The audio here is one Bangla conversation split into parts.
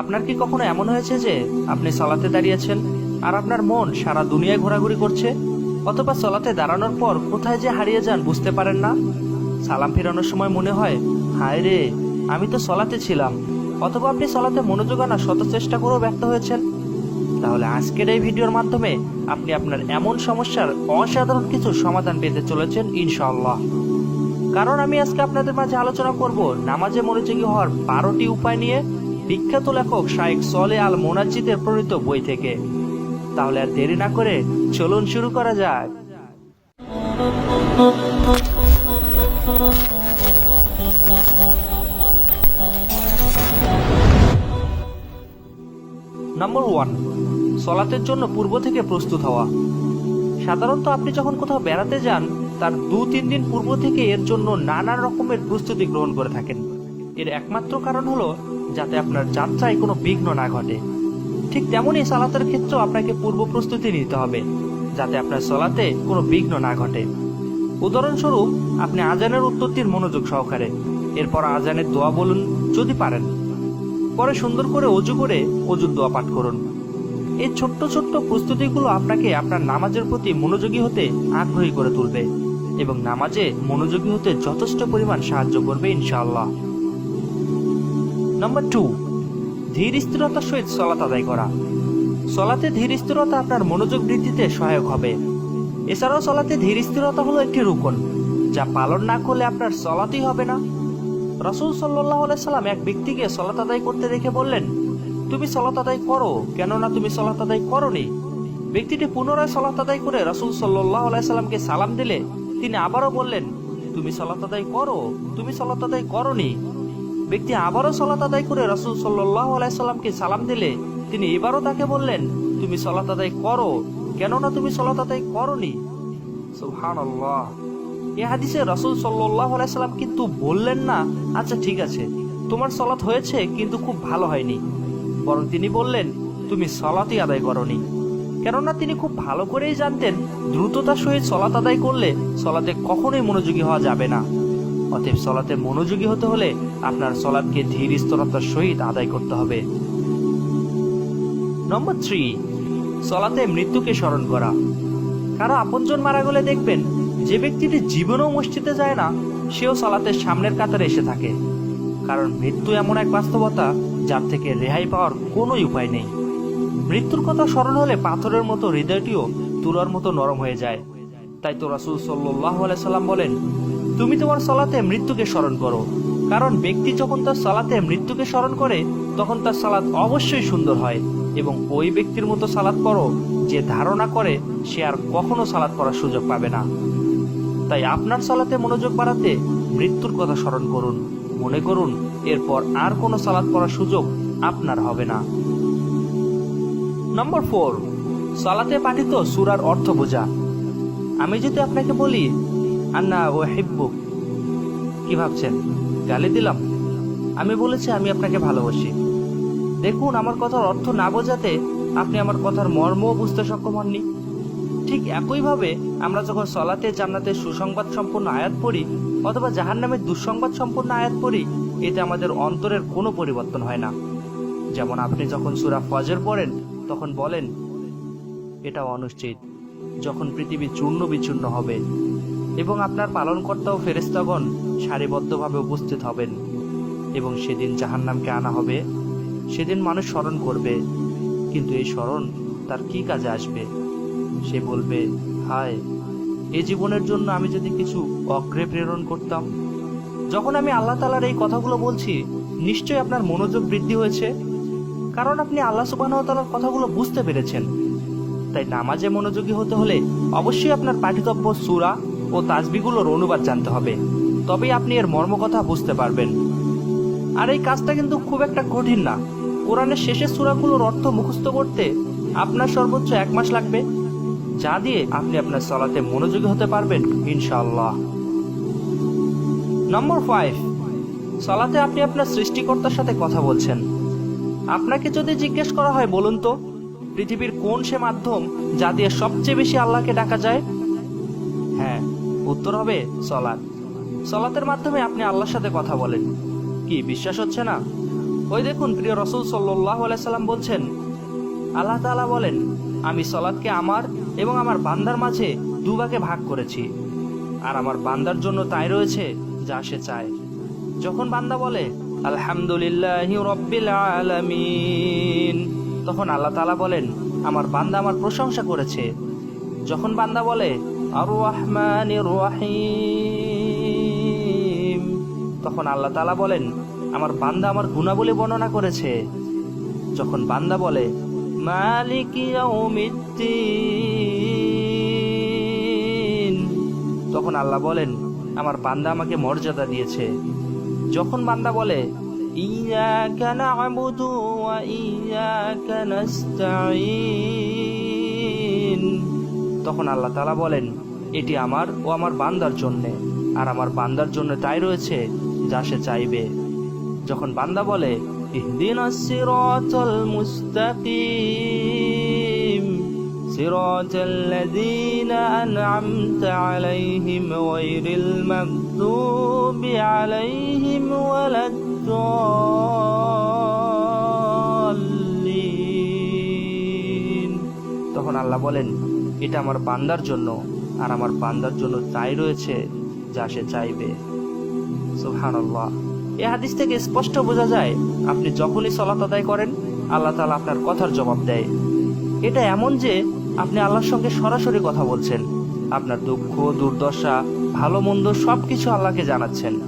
আপনার কি কখনো এমন হয়েছে যে আপনি সলাতে দাঁড়িয়েছেন আর আপনার মন সারা দুনিয়ায় ঘোরাঘুরি করছে? অথবা সলাতে দাঁড়ানোর পর কোথায় যে হারিয়ে যান বুঝতে পারেন না? সালাম ফেরানোর সময় মনে হয়, হায় রে, আমি তো সলাতে ছিলাম। অথবা আপনি সলাতে মনোযোগ আনা শত চেষ্টা করেও ব্যর্থ হয়েছেন। তাহলে আজকের এই ভিডিওর মাধ্যমে আপনি আপনার এমন সমস্যার অসাধারণ কিছু সমাধান পেতে চলেছেন, ইনশাআল্লাহ। কারণ আমি আজকে আপনাদের মাঝে আলোচনা করব নামাজে মনোযোগী হওয়ার বারোটি উপায় নিয়ে বিখ্যাত লেখক শাইখ সলে আল মোনাজিদের প্রণীত বই থেকে। তাহলে আর দেরি না করে চলুন শুরু করা যাক। নম্বর ওয়ান সলাতের জন্য পূর্ব থেকে প্রস্তুত হওয়া। সাধারণত আপনি যখন কোথাও বেড়াতে যান, তার দু তিন দিন পূর্ব থেকে এর জন্য নানা রকমের প্রস্তুতি গ্রহণ করে থাকেন। এর একমাত্র কারণ হলো যাতে আপনার যাত্রায় কোনো বিঘ্ন না ঘটে। ঠিক তেমনই সালাতের ক্ষেত্রেও আপনাকে পূর্ব প্রস্তুতি নিতে হবে, যাতে আপনার সলাতে কোনো বিঘ্ন না ঘটে। উদাহরণস্বরূপ, আপনি আজানের উত্তরটির মনোযোগ সহকারে, এরপর আজানের দোয়া বলুন যদি পারেন। পরে সুন্দর করে অজু করে অজুর দোয়া পাঠ করুন। এই ছোট্ট ছোট্ট প্রস্তুতিগুলো আপনাকে আপনার নামাজের প্রতি মনোযোগী হতে আগ্রহী করে তুলবে এবং নামাজে মনোযোগী হতে যথেষ্ট পরিমাণ সাহায্য করবে ইনশাআল্লাহ। নাম্বার টু ধীর স্থিরতার সহিত সলাত আদায় করা। সলাতে ধীর স্থিরতা আপনার মনোযোগ বৃদ্ধিতে সহায়ক হবে। এছাড়াও সলাতে ধীর স্থিরতা হলো একটি রুকন, যা পালন না করলে আপনার সলাতেই হবে না। রসুল সাল্লাহ সাল্লাম এক ব্যক্তিকে সলাত আদায় করতে দেখে বললেন, তুমি সলাত আদায় করো, কেননা তুমি সলাত আদায় করনি। ব্যক্তিটি পুনরায় সলাত আদায় করে রসুল সাল্লাহ সাল্লামকে সালাম দিলে। তিনি আবারও বললেন, তুমি সলাত আদায় করো, তুমি সলাত আদায় করনি। ব্যক্তি আবারও সলাত আদায় করে রসুল সাল্লাহ সাল্লামকে সালাম দিলে, তিনি এবারও তাকে বললেন, তুমি সলাত আদায় করো। কেননা তুমি সলাত আদায় করনি। সুবহানাল্লাহ। এ হাদিসে রসুল সাল্লাহ সাল্লাম কিন্তু বললেন না আচ্ছা ঠিক আছে, তোমার সলাৎ হয়েছে, কিন্তু খুব ভালো হয়নি। বরং তিনি বললেন, তুমি সলাতই আদায় করনি। কেননা তিনি খুব ভালো করেই জানতেন, দ্রুততার সহিত সলাত আদায় করলে সলাতে কখনোই মনোযোগী হওয়া যাবে না। অতএব সলাতে মনোযোগী হতে হলে আপনার সলাদকে ধীর স্থিরতার সহিত আদায় করতে হবে। নম্বর থ্রি, সলাতে মৃত্যুকে স্মরণ করা। কারও আপনজন মারা গেলে দেখবেন যে ব্যক্তিটি জীবনেও মসজিদে যায় না, সেও সলাতের সামনের কাতারে এসে থাকে। কারণ মৃত্যু এমন এক বাস্তবতা যার থেকে রেহাই পাওয়ার কোনো উপায় নেই। মৃত্যুর কথা স্মরণ হলে পাথরের মতো হৃদয়টিও তুলার মতো নরম হয়ে যায়। তাই তো রাসুল সাল্লাহ সাল্লাম বলেন তুমি তোমার সলাতে মৃত্যুকে স্মরণ করো। কারণ ব্যক্তি যখন তার সালাতে মৃত্যুকে স্মরণ করে, তখন তার সালাত অবশ্যই সুন্দর হয় এবং ওই ব্যক্তির মতো সালাত পড়ো যে ধারণা করে সে আর কখনো সালাত পড়ার সুযোগ পাবে না। তাই আপনার সালাতে মনোযোগ বাড়াতে মৃত্যুর কথা স্মরণ করুন, মনে করুন এরপর আর কোনো সালাত পড়ার সুযোগ আপনার হবে না। নম্বর ফোর, সালাতে পাঠিত সুরার অর্থ বোঝা। আমি যদি আপনাকে বলি আন্না ও হিব্বুক কি ভাবছেন? গালি দিলাম। আমি বলেছি আমি আপনাকে ভালোবাসি। দেখুন, আমার কথার অর্থ না বোঝাতে আপনি আমার কথার মর্মও বুঝতে সক্ষম হননি। ঠিক একইভাবে আমরা যখন সলাতে জান্নাতের সুসংবাদ সম্পূর্ণ আয়াত পড়ি অথবা জাহান নামের দুঃসংবাদ সম্পূর্ণ আয়াত পড়ি, এতে আমাদের অন্তরের কোনো পরিবর্তন হয় না। যেমন আপনি যখন সুরা ফজর পড়েন, তখন বলেন, এটা অনিশ্চিত। যখন পৃথিবী চূর্ণ বিচূর্ণ হবে এবং আপনার পালনকর্তা ও ফেরেস্তাগণ সারিবদ্ধভাবে উপস্থিত হবেন। এবং সেদিন জাহান্নামকে আনা হবে। সেদিন মানুষ স্মরণ করবে। কিন্তু এই স্মরণ তার কি কাজে আসবে? সে বলবে, হায়, এ জীবনের জন্য আমি যদি কিছু অগ্রে প্রেরণ করতাম। যখন আমি আল্লাহ তালার এই কথাগুলো বলছি, নিশ্চয়ই আপনার মনোযোগ বৃদ্ধি হয়েছে। কারণ আপনি আল্লাহ সুবাহ তালার কথাগুলো বুঝতে পেরেছেন। তাই নামাজে মনোযোগী হতে হলে অবশ্যই আপনার পাঠিতব্য সুরা ও তাজবিগুলোর অনুবাদ জানতে হবে। তবেই আপনি এর মর্মকথা বুঝতে পারবেন। আর এই কাজটা কিন্তু খুব একটা কঠিন না। কোরআনের শেষের সুরাগুলোর অর্থ মুখস্থ করতে আপনার সর্বোচ্চ এক মাস লাগবে। যা দিয়ে আপনি আপনার সলাতে মনোযোগী হতে পারবেন ইনশাল্লাহ নম্বর ফাইভ সলাতে আপনি আপনার সৃষ্টিকর্তার সাথে কথা বলছেন। আপনাকে যদি জিজ্ঞেস করা হয়, বলুন তো, পৃথিবীর কোন সে মাধ্যম যা দিয়ে সবচেয়ে বেশি আল্লাহকে ডাকা যায়? হ্যাঁ উত্তর হবে সলাৎ। সলাতের মাধ্যমে আপনি আল্লাহর সাথে কথা বলেন। কি, বিশ্বাস হচ্ছে না? ওই দেখুন, প্রিয় রসুল সাল্লাহ সাল্লাম বলছেন, আল্লাহ তাআলা বলেন, আমি সলাদকে আমার এবং আমার বান্দার মাঝে দুভাগে ভাগ করেছি। আর আমার বান্দার জন্য তাই রয়েছে যা সে চায়। যখন বান্দা বলে, আলহামদুলিল্লাহ রব্বিল তখন আল্লাহ তাআলা বলেন, আমার বান্দা আমার প্রশংসা করেছে। যখন বান্দা বলে আর রহিম তখন আল্লাহ তালা বলেন, আমার বান্দা আমার গুণাবলী বর্ণনা করেছে। যখন বান্দা বলে তখন আল্লাহ বলেন, আমার বান্দা আমাকে মর্যাদা দিয়েছে। যখন বান্দা বলে ইয়াকা নাস্তাঈন। তখন আল্লাহ তালা বলেন, এটি আমার ও আমার বান্দার জন্য। আর আমার বান্দার জন্য তাই রয়েছে যা সে চাইবে। যখন বান্দা বলে তখন আল্লাহ বলেন এটা আমার বান্দার জন্য আর আমার বান্দার জন্য তাই রয়েছে যা সে চাইবে। সুবহানাল্লাহ। এই হাদিস থেকে স্পষ্ট বোঝা যায়, আপনি যখনই সলাত আদায় করেন, আল্লাহ তাআলা আপনার কথার জবাব দেয়। এটা এমন যে আপনি আল্লাহর সঙ্গে সরাসরি কথা বলছেন। আপনার দুঃখ, দুর্দশা, ভালো মন্দ সবকিছু আল্লাহকে জানাচ্ছেন।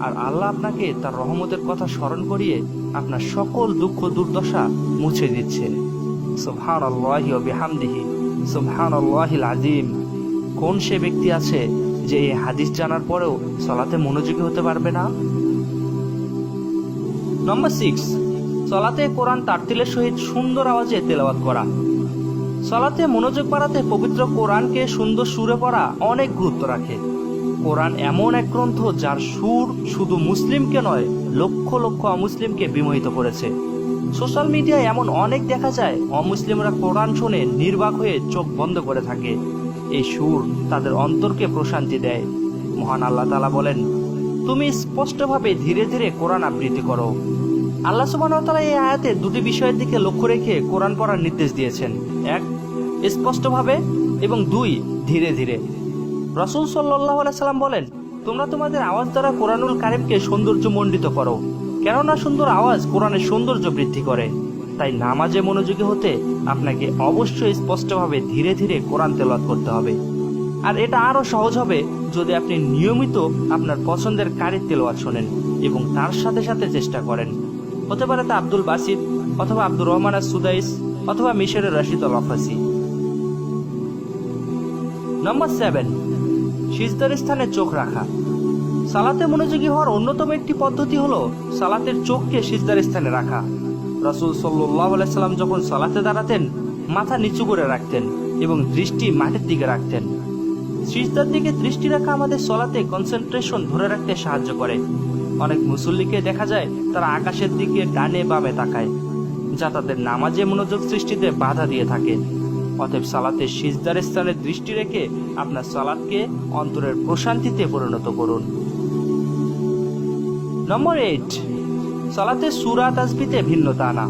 আর আল্লাহ আপনাকে তার রহমতের কথা স্মরণ করিয়ে আপনার সকল দুঃখ, দুর্দশা মুছে দিচ্ছে সুবহানাল্লাহি ওয়া বিহামদিহি। সুবহানাল্লাহিল আযীম। কোন সে ব্যক্তি আছে যে এই হাদিস জানার পরেও সলাতে মনোযোগী হতে পারবে না? নম্বর সিক্স সলাতে কোরআন তারতিলের সহিত সুন্দর আওয়াজে তেলাওয়াত করা। সলাতে মনোযোগ বাড়াতে পবিত্র কোরআনকে সুন্দর সুরে পড়া অনেক গুরুত্ব রাখে। কোরআন এমন এক গ্রন্থ যার সুর শুধু মুসলিমকে নয়, লক্ষ লক্ষ অমুসলিমকে বিমোহিত করেছে। সোশ্যাল মিডিয়ায় এমন অনেক দেখা যায়, অমুসলিমরা কোরআন শুনে নির্বাক হয়ে চোখ বন্ধ করে থাকে। এই সুর তাদের অন্তরকে প্রশান্তি দেয়। মহান আল্লাহ তালা বলেন, তুমি স্পষ্টভাবে ধীরে ধীরে কোরআন আবৃত্তি করো। আল্লাহ সুবাহ এই আয়াতে দুটি বিষয়ের দিকে লক্ষ্য রেখে কোরআন পড়ার নির্দেশ দিয়েছেন। এক, স্পষ্টভাবে এবং দুই, ধীরে ধীরে। রসুল সাল্লাহ সাল্লাম বলেন, তোমরা তোমাদের আওয়াজ দ্বারা কোরআনুল কারিমকে সৌন্দর্য মণ্ডিত করো। কেননা সুন্দর আওয়াজ কোরআনের সৌন্দর্য বৃদ্ধি করে। তাই নামাজে মনোযোগী হতে আপনাকে অবশ্যই স্পষ্টভাবে ধীরে ধীরে কোরআন তেলাওয়াত করতে হবে। আর এটা আরও সহজ হবে যদি আপনি নিয়মিত আপনার পছন্দের কারির তেলাওয়াত শোনেন এবং তার সাথে সাথে চেষ্টা করেন। হতে পারে তা আব্দুল বাসিদ অথবা আব্দুর রহমান সুদাইস অথবা মিশরের রশিদ আল আফাসি। নম্বর সেভেন সিজদার স্থানে চোখ রাখা। সালাতে মনোযোগী হওয়ার অন্যতম একটি পদ্ধতি হলো সালাতের চোখকে সিজদার স্থানে রাখা। রসুল সাল্লাহ সাল্লাম যখন সালাতে দাঁড়াতেন, মাথা নিচু করে রাখতেন এবং দৃষ্টি মাটির দিকে রাখতেন। সিজদার দিকে দৃষ্টি রাখা আমাদের সলাতে কনসেন্ট্রেশন ধরে রাখতে সাহায্য করে। অনেক মুসল্লিকে দেখা যায়, তারা আকাশের দিকে ডানে বামে তাকায়, যা তাদের নামাজে মনোযোগ সৃষ্টিতে বাধা দিয়ে থাকে। অতএব সালাতে সিজদার স্থানে দৃষ্টি রেখে আপনার সালাদকে অন্তরের প্রশান্তিতে পরিণত করুন। নম্বর এইট সলাতে সুরা তাসবিতে ভিন্নতা আনা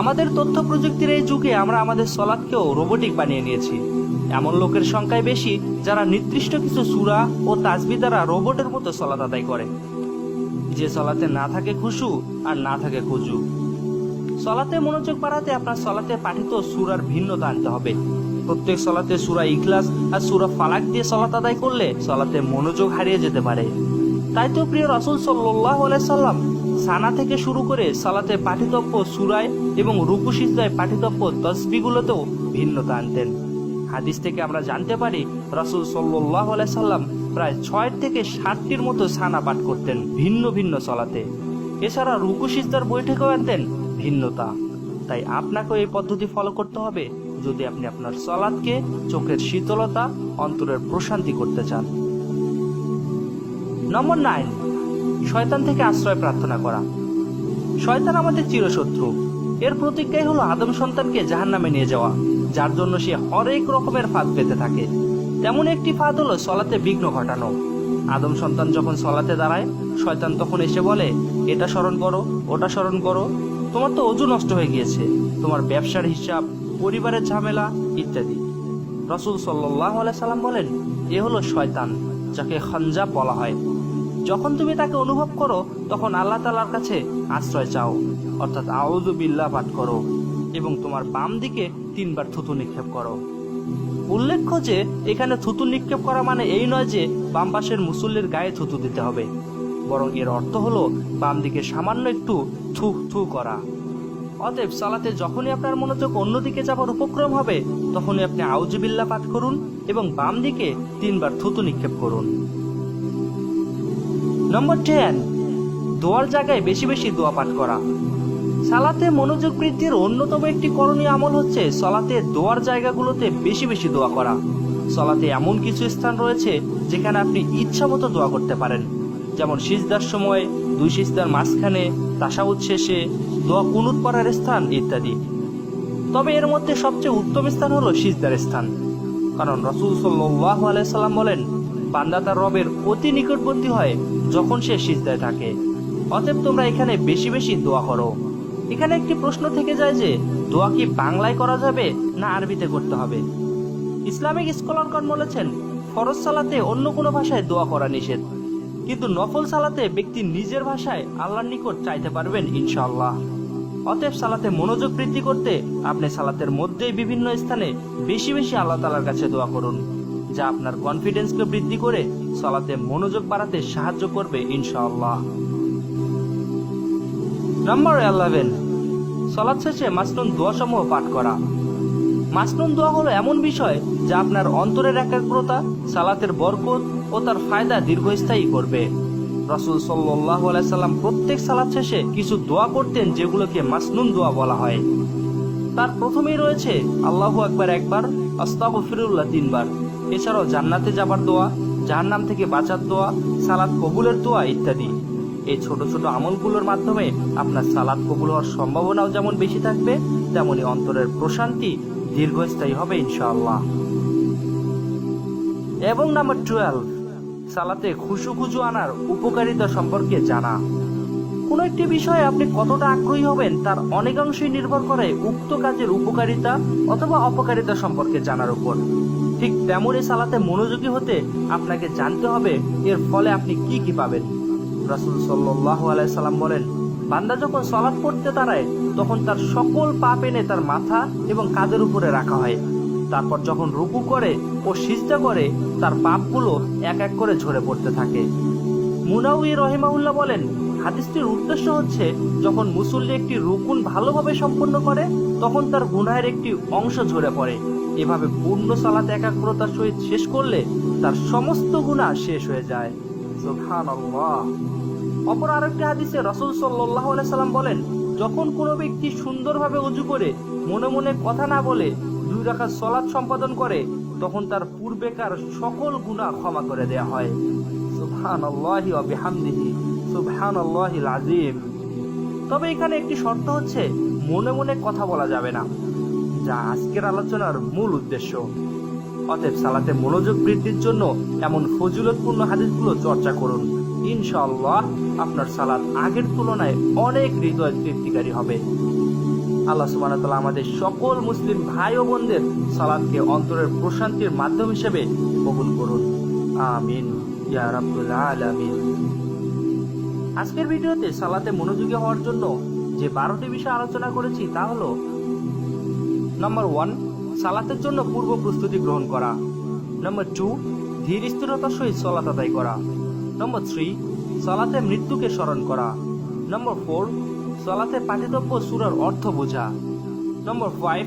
আমাদের তথ্য প্রযুক্তির এই যুগে আমরা আমাদের সলাদকেও রোবোটিক বানিয়ে নিয়েছি। এমন লোকের সংখ্যায় বেশি যারা নির্দিষ্ট কিছু সুরা ও তাসবি দ্বারা রোবটের মতো সলাত আদায় করে। যে সলাতে না থাকে খুশু আর না থাকে খুজু। সলাতে মনোযোগ বাড়াতে আপনার সলাতে পাঠিত সুরার ভিন্নতা আনতে হবে। প্রত্যেক সলাতে সুরা ইখলাস আর সুরা ফালাক দিয়ে সলাত আদায় করলে সলাতে মনোযোগ হারিয়ে যেতে পারে। তাই তো প্রিয় রসুল সাল্লাহ সাল্লাম সানা থেকে শুরু করে সালাতে পাঠিতব্য সুরায় এবং রুকু সিজদায় পাঠিতব্য তসবিগুলোতেও ভিন্নতা আনতেন। হাদিস থেকে আমরা জানতে পারি, রসুল সাল্লাহ সাল্লাম প্রায় ছয় থেকে ষাটটির মতো সানা পাঠ করতেন ভিন্ন ভিন্ন সলাতে। এছাড়া রুকু সিজদার বৈঠকেও আনতেন ভিন্নতা। তাই আপনাকেও এই পদ্ধতি ফলো করতে হবে। যদি আপনি আপনার সলাদকে চোখের শীতলতা, অন্তরের প্রশান্তি করতে চান। নম্বর নাইন শয়তান থেকে আশ্রয় প্রার্থনা করা। শয়তান আমাদের চিরশত্রু। এর প্রতিজ্ঞাই হলো আদম সন্তানকে জাহান নামে নিয়ে যাওয়া, যার জন্য সে হরেক রকমের ফাঁদ পেতে থাকে। তেমন একটি ফাঁদ হলো সলাতে বিঘ্ন ঘটানো। আদম সন্তান যখন সলাতে দাঁড়ায়, শয়তান তখন এসে বলে, এটা স্মরণ করো, ওটা স্মরণ করো। তোমার তো অজু নষ্ট হয়ে গিয়েছে। তোমার ব্যবসার হিসাব, পরিবারের ঝামেলা, ইত্যাদি। রসুল সাল্লাহ সাল্লাম বলেন, এ হলো শয়তান, যাকে খঞ্জাব বলা হয়। যখন তুমি তাকে অনুভব করো, তখন আল্লাহ তালার কাছে আশ্রয় চাও। অর্থাৎ আউযু বিল্লাহ পাঠ করো এবং তোমার বাম দিকে তিনবার থুতু নিক্ষেপ করো। উল্লেখ্য যে, এখানে থুতু নিক্ষেপ করা মানে এই নয় যে, বাম পাশের মুসল্লির গায়ে থুতু দিতে হবে। বরং এর অর্থ হলো, বাম দিকে সামান্য একটু থু থু করা। অতএব সালাতে যখনই আপনার মনোযোগ অন্যদিকে যাবার উপক্রম হবে, তখনই আপনি আউজুবিল্লা পাঠ করুন এবং বাম দিকে তিনবার থুতু নিক্ষেপ করুন। নম্বর টেন দোয়ার জায়গায় বেশি বেশি দোয়া পাঠ করা। সালাতে মনোযোগ বৃদ্ধির অন্যতম একটি করণীয় আমল হচ্ছে সলাতে দোয়ার জায়গাগুলোতে বেশি বেশি দোয়া করা। সলাতে এমন কিছু স্থান রয়েছে যেখানে আপনি ইচ্ছা মতো দোয়া করতে পারেন। যেমন সিজদার সময়, দুই সিজদার মাঝখানে, তাসাউদ শেষে, দোয়া কুনুত পড়ার স্থান ইত্যাদি। তবে এর মধ্যে সবচেয়ে উত্তম স্থান হলো সিজদার স্থান। কারণ রসুল সাল্লাহ আলাইসাল্লাম বলেন বান্দা তার রবের অতি নিকটবর্তী হয় যখন সে সিজদায় থাকে। অতএব তোমরা এখানে বেশি বেশি দোয়া করো। এখানে একটি প্রশ্ন থেকে যায় যে, দোয়া কি বাংলায় করা যাবে না আরবিতে করতে হবে? ইসলামিক স্কলারগণ বলেছেন, ফরজ সালাতে অন্য কোনো ভাষায় দোয়া করা নিষেধ। কিন্তু নফল সালাতে ব্যক্তি নিজের ভাষায় আল্লাহর নিকট চাইতে পারবেন ইনশাআল্লাহ। অতএব সালাতে মনোযোগ বৃদ্ধি করতে আপনি সালাতের মধ্যেই বিভিন্ন স্থানে বেশি বেশি আল্লাহ তালার কাছে দোয়া করুন। যা আপনার কনফিডেন্সকে বৃদ্ধি করে সালাতে মনোযোগ বাড়াতে সাহায্য করবে, ইনশাআল্লাহ। নম্বর ইলেভেন সলাৎ শেষে মাসনুন দোয়া সমূহ পাঠ করা। মাসনুন দোয়া হলো এমন বিষয় যা আপনার অন্তরের একাগ্রতা, সালাতের বরকত ও তার ফায়দা দীর্ঘস্থায়ী করবে। রসুল সাল্লাহ সাল্লাম প্রত্যেক সালাত শেষে কিছু দোয়া করতেন যেগুলোকে মাসনুন দোয়া বলা হয়। তার প্রথমেই রয়েছে, আল্লাহ একবার একবার আস্তাহ ফিরুল্লাহ তিনবার। এছাড়াও জান্নাতে যাবার দোয়া, জাহান্নাম থেকে বাঁচার দোয়া, সালাদ কবুলের দোয়া ইত্যাদি। এই ছোট ছোট আমলগুলোর মাধ্যমে আপনার সালাদ কবুল হওয়ার সম্ভাবনাও যেমন বেশি থাকবে, তেমনি অন্তরের প্রশান্তি দীর্ঘস্থায়ী হবে ইনশাআল্লাহ। এবং নাম্বার টুয়েলভ সালাতে খুশু খুশু আনার উপকারিতা সম্পর্কে জানা। কোনো একটি বিষয়ে আপনি কতটা আগ্রহী হবেন তার অনেকাংশই নির্ভর করে উক্ত কাজের উপকারিতা অথবা অপকারিতা সম্পর্কে জানার উপর। ঠিক তেমনই সালাতে মনোযোগী হতে আপনাকে জানতে হবে এর ফলে আপনি কি কি পাবেন। রাসুল সাল্লাহ আলাইসাল্লাম বলেন, বান্দা যখন সলাৎ পড়তে দাঁড়ায়, তখন তার সকল পাপ এনে তার মাথা এবং কাঁধের উপরে রাখা হয়। তারপর যখন রুকু করে ও সিজদা করে, তার পাপগুলো এক এক করে ঝরে পড়তে থাকে। মুনাউই রহিমাউল্লাহ বলেন, হাদিসটির উদ্দেশ্য হচ্ছে, যখন মুসল্লি একটি রুকুন ভালোভাবে সম্পন্ন করে, তখন তার গুনাহের একটি অংশ ঝরে পড়ে। এভাবে পূর্ণ সালাত, একাগ্রতার সহিত শেষ করলে তার সমস্ত গুনাহ শেষ হয়ে যায়। সুবহানাল্লাহ। অপর আরেকটি হাদিসে রসুল সাল্লাহ সাল্লাম বলেন, যখন কোনো ব্যক্তি সুন্দরভাবে উজু করে, মনে মনে কথা না বলে দুই রাখা সলাৎ সম্পাদন করে, তখন তার পূর্বেকার সকল গুনাহ ক্ষমা করে দেয়া হয়। তবে এখানে একটি শর্ত হচ্ছে, মনে মনে কথা বলা যাবে না। যা আজকের আলোচনার মূল উদ্দেশ্য। অতএব সালাতে মনোযোগ বৃদ্ধির জন্য এমন ফজিলতপূর্ণ হাদিসগুলো চর্চা করুন। ইনশাআল্লাহ আপনার সালাত আগের তুলনায় অনেক হৃদয় তৃপ্তিকারী হবে। আল্লাহ সুবাহ আমাদের সকল মুসলিম ভাই ও বোনদের সালাদকে অন্তরের প্রশান্তির মাধ্যম হিসেবে কবুল করুন। আমিন। ইয়া রাব্বুল আলামিন। আজকের ভিডিওতে সালাতে মনোযোগী হওয়ার জন্য যে বারোটি বিষয় আলোচনা করেছি তা হলো নাম্বার ওয়ান সালাতের জন্য পূর্ব প্রস্তুতি গ্রহণ করা। নম্বর টু ধীর স্থিরতার সহিত সলাত আদায় করা। নম্বর থ্রি সালাতে মৃত্যুকে স্মরণ করা। নম্বর ফোর সালাতে পাঠিতব্য সুরার অর্থ বোঝা। নম্বর ফাইভ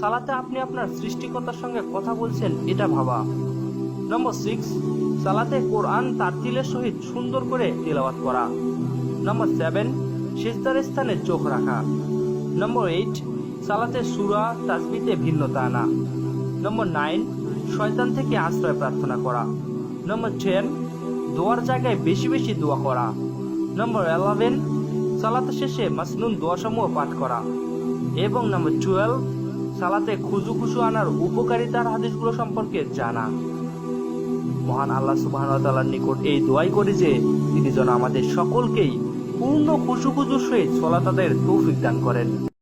সালাতে আপনি আপনার সৃষ্টিকর্তার সঙ্গে কথা বলছেন, এটা ভাবা। নম্বর সিক্স সালাতে কোরআন তারতিলের সহিত সুন্দর করে তেলাওয়াত করা। নম্বর সেভেন শেষদার স্থানে চোখ রাখা। নম্বর এইট সালাতে সুরা তাসবিতে ভিন্নতা আনা। নম্বর নাইন, শয়তান থেকে আশ্রয় প্রার্থনা করা। নম্বর টেন, দোয়ার জায়গায় বেশি বেশি দোয়া করা। নম্বর ইলেভেন সালাতে শেষে মাসনুন দোয়াসমূহ পাঠ করা। এবং নম্বর টুয়েলভ, সালাতে খুজু খুশু আনার উপকারিতার হাদিসগুলো সম্পর্কে জানা। মহান আল্লাহ সুবাহ তাআলার নিকট এই দোয়াই করি যে, তিনি যেন আমাদের সকলকেই পূর্ণ খুশু খুশুর সহিত সলাতাদের তৌফিক দান করেন।